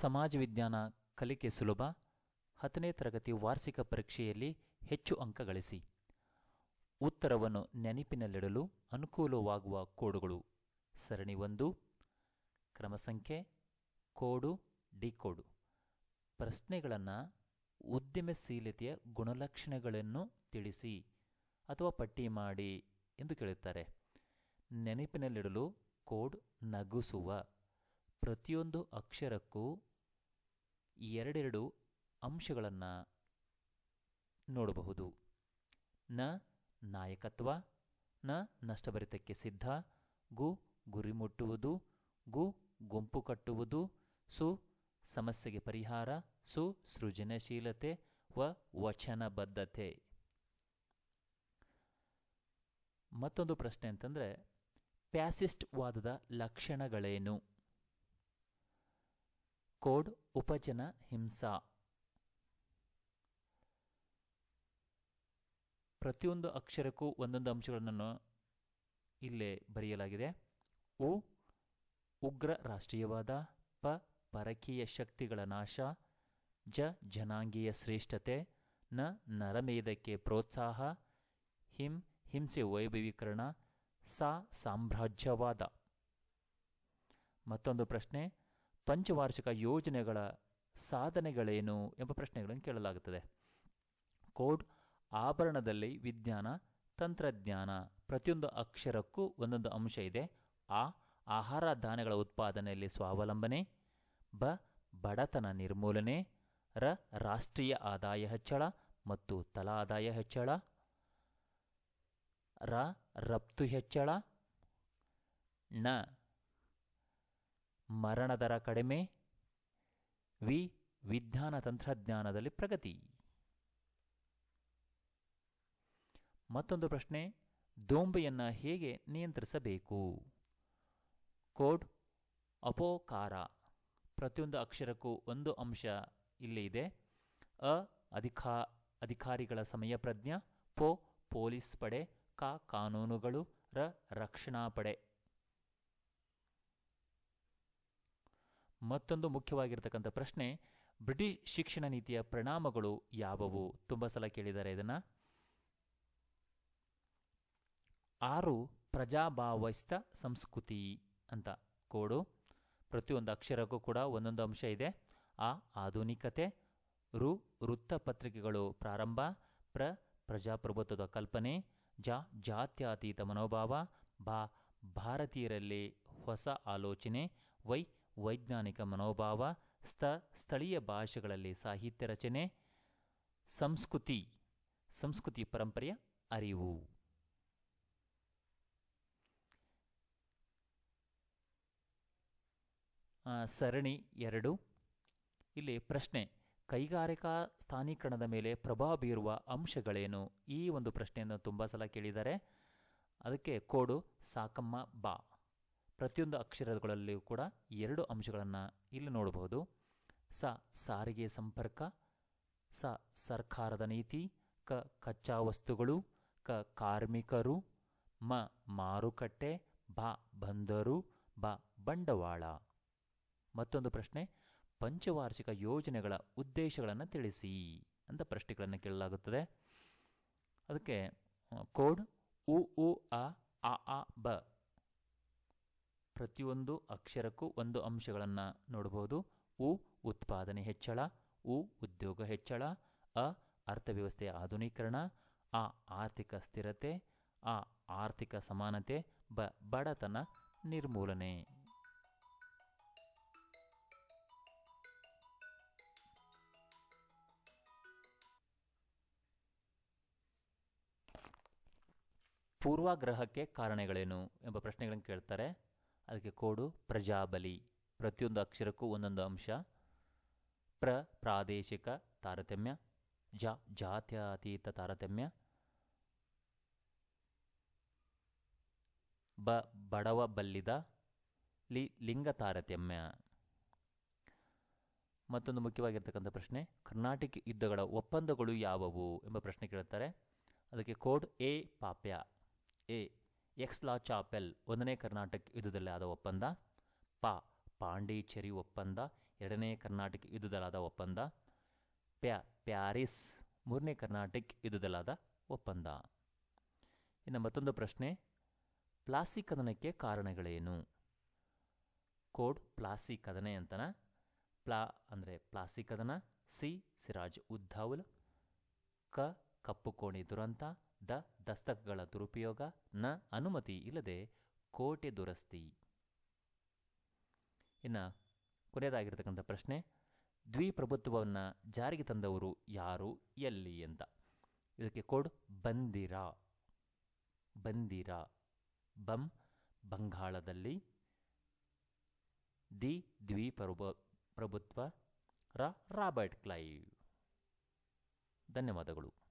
ಸಮಾಜ ವಿಜ್ಞಾನ ಕಲಿಕೆ ಸುಲಭ, ಹತ್ತನೇ ತರಗತಿ ವಾರ್ಷಿಕ ಪರೀಕ್ಷೆಯಲ್ಲಿ ಹೆಚ್ಚು ಅಂಕ ಗಳಿಸಿ. ಉತ್ತರವನ್ನು ನೆನಪಿನಲ್ಲಿಡಲು ಅನುಕೂಲವಾಗುವ ಕೋಡುಗಳು. ಸರಣಿ ಒಂದು, ಕ್ರಮ ಸಂಖ್ಯೆ, ಕೋಡು ಡಿಕೋಡು ಪ್ರಶ್ನೆಗಳನ್ನು ಉದ್ಯಮಶೀಲತೆಯ ಗುಣಲಕ್ಷಣಗಳನ್ನು ತಿಳಿಸಿ ಅಥವಾ ಪಟ್ಟಿ ಮಾಡಿ ಎಂದು ಕೇಳುತ್ತಾರೆ. ನೆನಪಿನಲ್ಲಿಡಲು ಕೋಡ್ ನಗಿಸುವ. ಪ್ರತಿಯೊಂದು ಅಕ್ಷರಕ್ಕೂ ಎರಡೆರಡು ಅಂಶಗಳನ್ನು ನೋಡಬಹುದು. ನ ನಾಯಕತ್ವ, ನ ನಷ್ಟಭರಿತಕ್ಕೆ ಸಿದ್ಧ, ಗು ಗುರಿ ಮುಟ್ಟುವುದು ಗು ಗುಂಪು ಕಟ್ಟುವುದು, ಸು ಸಮಸ್ಯೆಗೆ ಪರಿಹಾರ, ಸು ಸೃಜನಶೀಲತೆ, ವ ವಚನಬದ್ಧತೆ. ಮತ್ತೊಂದು ಪ್ರಶ್ನೆ ಅಂತಂದರೆ, ಪ್ಯಾಸಿಸ್ಟ್ ವಾದದ ಲಕ್ಷಣಗಳೇನು? ಕೋಡ್ ಉಪಜನ ಹಿಂಸಾ. ಪ್ರತಿಯೊಂದು ಅಕ್ಷರಕ್ಕೂ ಒಂದೊಂದು ಅಂಶಗಳನ್ನು ಇಲ್ಲೇ ಬರೆಯಲಾಗಿದೆ. ಉ, ಉಗ್ರ ರಾಷ್ಟ್ರೀಯವಾದ, ಪ, ಪರಕೀಯ ಶಕ್ತಿಗಳ ನಾಶ, ಜ, ಜನಾಂಗೀಯ ಶ್ರೇಷ್ಠತೆ, ನ, ನರಮೇಧಕ್ಕೆ ಪ್ರೋತ್ಸಾಹ, ಹಿಂ, ಹಿಂಸೆ ವೈಭವೀಕರಣ, ಸಾ, ಸಾಮ್ರಾಜ್ಯವಾದ. ಮತ್ತೊಂದು ಪ್ರಶ್ನೆ ಪಂಚವಾರ್ಷಿಕ ಯೋಜನೆಗಳ ಸಾಧನೆಗಳೇನು ಎಂಬ ಪ್ರಶ್ನೆಗಳನ್ನು ಕೇಳಲಾಗುತ್ತದೆ. ಕೋಡ್ ಆಭರಣದಲ್ಲಿ ವಿಜ್ಞಾನ, ತಂತ್ರಜ್ಞಾನ ಪ್ರತಿಯೊಂದು ಅಕ್ಷರಕ್ಕೂ ಒಂದೊಂದು ಅಂಶ ಇದೆ. ಆ ಆಹಾರ ಧಾನ್ಯಗಳ ಉತ್ಪಾದನೆಯಲ್ಲಿ ಸ್ವಾವಲಂಬನೆ, ಬ ಬಡತನ ನಿರ್ಮೂಲನೆ, ರ ರಾಷ್ಟ್ರೀಯ ಆದಾಯ ಹೆಚ್ಚಳ ಮತ್ತು ತಲಾ ಆದಾಯ ಹೆಚ್ಚಳ, ರ ರಫ್ತು ಹೆಚ್ಚಳ ನ ಮರಣ ದರ ಕಡಿಮೆ. ವಿ, ವಿಜ್ಞಾನ ತಂತ್ರಜ್ಞಾನದಲ್ಲಿ ಪ್ರಗತಿ. ಮತ್ತೊಂದು ಪ್ರಶ್ನೆ, ದೋಂಬೆಯನ್ನು ಹೇಗೆ ನಿಯಂತ್ರಿಸಬೇಕು? ಕೋಡ್, ಅಪೋಕಾರ. ಪ್ರತಿಯೊಂದು ಅಕ್ಷರಕ್ಕೂ ಒಂದು ಅಂಶ ಇಲ್ಲಿ ಇದೆ. ಅ, ಅಧಿಕಾ, ಅಧಿಕಾರಿಗಳ ಸಮಯ ಪ್ರಜ್ಞ. ಪೋ, ಪೊಲೀಸ್ ಪಡೆ. ಕ, ಕಾನೂನುಗಳು. ರ, ರಕ್ಷಣಾ ಪಡೆ. ಮತ್ತೊಂದು ಮುಖ್ಯವಾಗಿರ್ತಕ್ಕಂಥ ಪ್ರಶ್ನೆ, ಬ್ರಿಟಿಷ್ ಶಿಕ್ಷಣ ನೀತಿಯ ಪರಿಣಾಮಗಳು ಯಾವುವು? ತುಂಬ ಸಲ ಕೇಳಿದ್ದಾರೆ ಇದನ್ನು. ಆರು ಪ್ರಜಾಭಾವಸ್ಥ ಸಂಸ್ಕೃತಿ ಅಂತ ಕೋಡು. ಪ್ರತಿಯೊಂದು ಅಕ್ಷರಕ್ಕೂ ಕೂಡ ಒಂದೊಂದು ಅಂಶ ಇದೆ. ಆ ಆಧುನಿಕತೆ, ರು ವೃತ್ತಪತ್ರಿಕೆಗಳು ಪ್ರಾರಂಭ, ಪ್ರ ಪ್ರಜಾಪ್ರಭುತ್ವದ ಕಲ್ಪನೆ, ಜ ಜಾತ್ಯತೀತ ಮನೋಭಾವ, ಬಾ ಭಾರತೀಯರಲ್ಲಿ ಹೊಸ ಆಲೋಚನೆ, ವೈ ವೈಜ್ಞಾನಿಕ ಮನೋಭಾವ, ಸ್ಥ, ಸ್ಥಳೀಯ ಭಾಷೆಗಳಲ್ಲಿ ಸಾಹಿತ್ಯ ರಚನೆ, ಸಂಸ್ಕೃತಿ ಸಂಸ್ಕೃತಿ ಪರಂಪರೆಯ ಅರಿವು. ಸರಣಿ ಎರಡು. ಇಲ್ಲಿ ಪ್ರಶ್ನೆ, ಕೈಗಾರಿಕಾ ಸ್ಥಾನೀಕರಣದ ಮೇಲೆ ಪ್ರಭಾವ ಬೀರುವ ಅಂಶಗಳೇನು? ಈ ಒಂದು ಪ್ರಶ್ನೆಯನ್ನು ತುಂಬ ಸಲ ಕೇಳಿದ್ದಾರೆ. ಅದಕ್ಕೆ ಕೋಡು ಸಾಕಮ್ಮ ಬಾ. ಪ್ರತಿಯೊಂದು ಅಕ್ಷರಗಳಲ್ಲಿಯೂ ಕೂಡ ಎರಡು ಅಂಶಗಳನ್ನು ಇಲ್ಲಿ ನೋಡಬಹುದು. ಸ ಸಾರಿಗೆ ಸಂಪರ್ಕ, ಸ ಸರ್ಕಾರದ ನೀತಿ, ಕ ಕಚ್ಚಾ ವಸ್ತುಗಳು, ಕ ಕಾರ್ಮಿಕರು, ಮ ಮಾರುಕಟ್ಟೆ ಬ ಬಂದರು, ಬ ಬಂಡವಾಳ. ಮತ್ತೊಂದು ಪ್ರಶ್ನೆ, ಪಂಚವಾರ್ಷಿಕ ಯೋಜನೆಗಳ ಉದ್ದೇಶಗಳನ್ನು ತಿಳಿಸಿ ಅಂತ ಪ್ರಶ್ನೆಗಳನ್ನು ಕೇಳಲಾಗುತ್ತದೆ. ಅದಕ್ಕೆ ಕೋಡ್ ಉ ಉ ಆ ಆ, ಬ ಪ್ರತಿಯೊಂದು ಅಕ್ಷರಕ್ಕೂ ಒಂದು ಅಂಶಗಳನ್ನು ನೋಡಬಹುದು ಉ ಉತ್ಪಾದನೆ ಹೆಚ್ಚಳ, ಉ ಉದ್ಯೋಗ ಹೆಚ್ಚಳ, ಅ ಅರ್ಥವ್ಯವಸ್ಥೆಯ ಆಧುನೀಕರಣ ಆ ಆರ್ಥಿಕ ಸ್ಥಿರತೆ ಆ ಆರ್ಥಿಕ ಸಮಾನತೆ, ಬ ಬಡತನ ನಿರ್ಮೂಲನೆ. ಪೂರ್ವಾಗ್ರಹಕ್ಕೆ ಕಾರಣಗಳೇನು ಎಂಬ ಪ್ರಶ್ನೆಗಳನ್ನು ಕೇಳ್ತಾರೆ. ಅದಕ್ಕೆ ಕೋಡು ಪ್ರಜಾಬಲಿ. ಪ್ರತಿಯೊಂದು ಅಕ್ಷರಕ್ಕೂ ಒಂದೊಂದು ಅಂಶ. ಪ್ರ, ಪ್ರಾದೇಶಿಕ, ತಾರತಮ್ಯ. ಜ, ಜಾತ್ಯತೀತ ತಾರತಮ್ಯ. ಬ, ಬಡವ ಬಲ್ಲಿದ. ಲಿ, ಲಿಂಗ ತಾರತಮ್ಯ. ಮತ್ತೊಂದು ಮುಖ್ಯವಾಗಿರ್ತಕ್ಕಂಥ ಪ್ರಶ್ನೆ, ಕರ್ನಾಟಕ ಯುದ್ಧಗಳ ಒಪ್ಪಂದಗಳು ಯಾವುವು ಎಂಬ ಪ್ರಶ್ನೆ ಕೇಳುತ್ತಾರೆ. ಅದಕ್ಕೆ ಕೋಡ್ ಎ, ಪಾಪ್ಯ. ಎ ಎಕ್ಸ್ ಲಾ ಚಾಪೆಲ್ ಒಂದನೇ ಕರ್ನಾಟಕ ಯುದ್ಧದಲ್ಲಾದ ಒಪ್ಪಂದ. ಪ. ಪಾಂಡಿಚೇರಿ ಒಪ್ಪಂದ ಎರಡನೇ ಕರ್ನಾಟಕ ಯುದ್ಧದಲ್ಲಾದ ಒಪ್ಪಂದ. ಪ್ಯಾ. ಪ್ಯಾರಿಸ್ ಮೂರನೇ ಕರ್ನಾಟಕ ಯುದ್ಧದಲ್ಲಾದ ಒಪ್ಪಂದ. ಇನ್ನು ಮತ್ತೊಂದು ಪ್ರಶ್ನೆ. ಪ್ಲಾಸಿ ಕದನಕ್ಕೆ ಕಾರಣಗಳೇನು? ಕೋಡ್ ಪ್ಲಾಸಿ ಕದನೆ ಅಂತನ. ಪ್ಲಾ ಅಂದರೆ ಪ್ಲಾಸಿ ಕದನ, ಸಿ ಸಿರಾಜ್ ಉದ್ದಾವುಲ್ ಕ ಕಪ್ಪು ಕೋಣಿ ದುರಂತ ದ ದಸ್ತಕಗಳ ದುರುಪಯೋಗ ನ ಅನುಮತಿ ಇಲ್ಲದೆ ಕೋಟೆ ದುರಸ್ತಿ. ಇನ್ನು ಕೊನೆಯದಾಗಿರ್ತಕ್ಕಂಥ ಪ್ರಶ್ನೆ, ದ್ವಿಪ್ರಭುತ್ವವನ್ನು ಜಾರಿಗೆ ತಂದವರು ಯಾರು, ಎಲ್ಲಿ ಅಂತ. ಇದಕ್ಕೆ ಕೋಡ್ ಬಂದಿರ. ಬಂದಿರ. ಬಂ ಬಂಗಾಳದಲ್ಲಿ ದಿ ದ್ವಿಪ್ರಭು ಪ್ರಭುತ್ವ ರ ರಾಬರ್ಟ್ ಕ್ಲೈವ್. ಧನ್ಯವಾದಗಳು.